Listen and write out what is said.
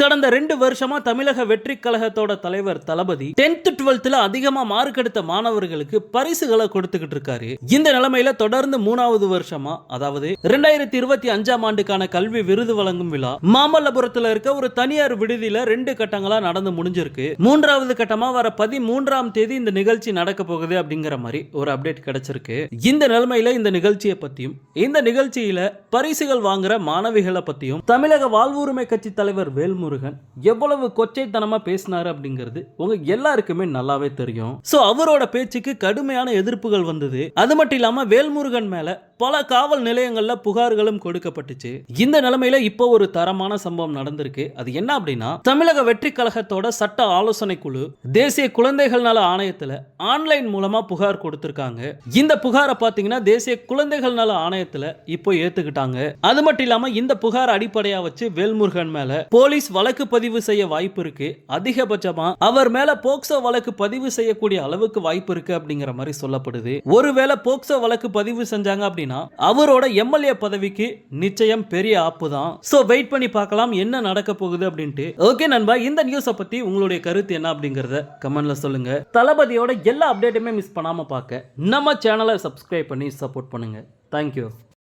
கடந்த ரெண்டு வருஷமா தமிழக வெற்றி கழகத்தோட தலைவர் தளபதி டென்த் டுவெல்த்ல அதிகமா மார்க் எடுத்த மாணவர்களுக்கு பரிசுகளை கொடுத்துக்கிட்டு இருக்காரு. இந்த நிலைமையில தொடர்ந்து மூணாவது வருஷமா அதாவது ரெண்டாயிரத்தி இருபத்தி அஞ்சாம் ஆண்டுக்கான கல்வி விருது வழங்கும் விழா மாமல்லபுரத்துல இருக்க ஒரு தனியார் விடுதியில ரெண்டு கட்டங்களா நடந்து முடிஞ்சிருக்கு. மூன்றாவது கட்டமா வர பதிமூன்றாம் தேதி இந்த நிகழ்ச்சி நடக்க போகுது அப்படிங்கிற மாதிரி ஒரு அப்டேட் கிடைச்சிருக்கு. இந்த நிலைமையில இந்த நிகழ்ச்சியை பத்தியும் இந்த நிகழ்ச்சியில பரிசுகள் வாங்குற மாணவிகளை பத்தியும் தமிழக வாழ்வுரிமை கட்சி தலைவர் வேல்முருகன் எவ்வளவு கொச்சைத்தனமா பேசினார் அப்படிங்கிறது உங்க எல்லாருக்குமே நல்லாவே தெரியும். சோ அவரோட பேச்சுக்கு கடுமையான எதிர்ப்புகள் வந்தது. அது மட்டும் இல்லாம வேல்முருகன் மேல பல காவல் நிலையங்களில் புகார்களும் கொடுக்கப்பட்டுச்சு. இந்த நிலைமையில இப்போ ஒரு தரமான சம்பவம் நடந்திருக்கு. அது என்ன அப்படின்னா தமிழக வெற்றி கழகத்தோட சட்ட ஆலோசனை குழு தேசிய குழந்தைகள் நல ஆணையத்துல ஆன்லைன் மூலமா புகார் கொடுத்திருக்காங்க. இந்த புகாரை பாத்தீங்கன்னா தேசிய குழந்தைகள் நல ஆணையத்துல இப்போ ஏத்துக்கிட்டாங்க. அது மட்டும் இல்லாம இந்த புகார் அடிப்படையா வச்சு வேல்முருகன் மேல போலீஸ் வழக்கு பதிவு செய்ய வாய்ப்பு இருக்கு. அதிகபட்சமா அவர் மேல போக்சோ வழக்கு பதிவு செய்யக்கூடிய அளவுக்கு வாய்ப்பு இருக்கு அப்படிங்கிற மாதிரி சொல்லப்படுது. ஒருவேளை போக்சோ வழக்கு பதிவு செஞ்சாங்க அப்படின்னா அவரோட எம்எல்ஏ பதவிக்கு நிச்சயம் பெரிய ஆப்பு தான். ஸோ வெயிட் பண்ணி பார்க்கலாம் என்ன நடக்க போகுது அப்படின்ட்டு. ஓகே நண்பா இந்த நியூஸை பற்றி உங்களுடைய கருத்து என்ன அப்படிங்கிறத கமெண்ட்ல சொல்லுங்க. தளபதியோட எல்லா அப்டேட்டுமே மிஸ் பண்ணாமல் பார்க்க நம்ம சேனலை சப்ஸ்கிரைப் பண்ணி சப்போர்ட் பண்ணுங்க. தேங்க்யூ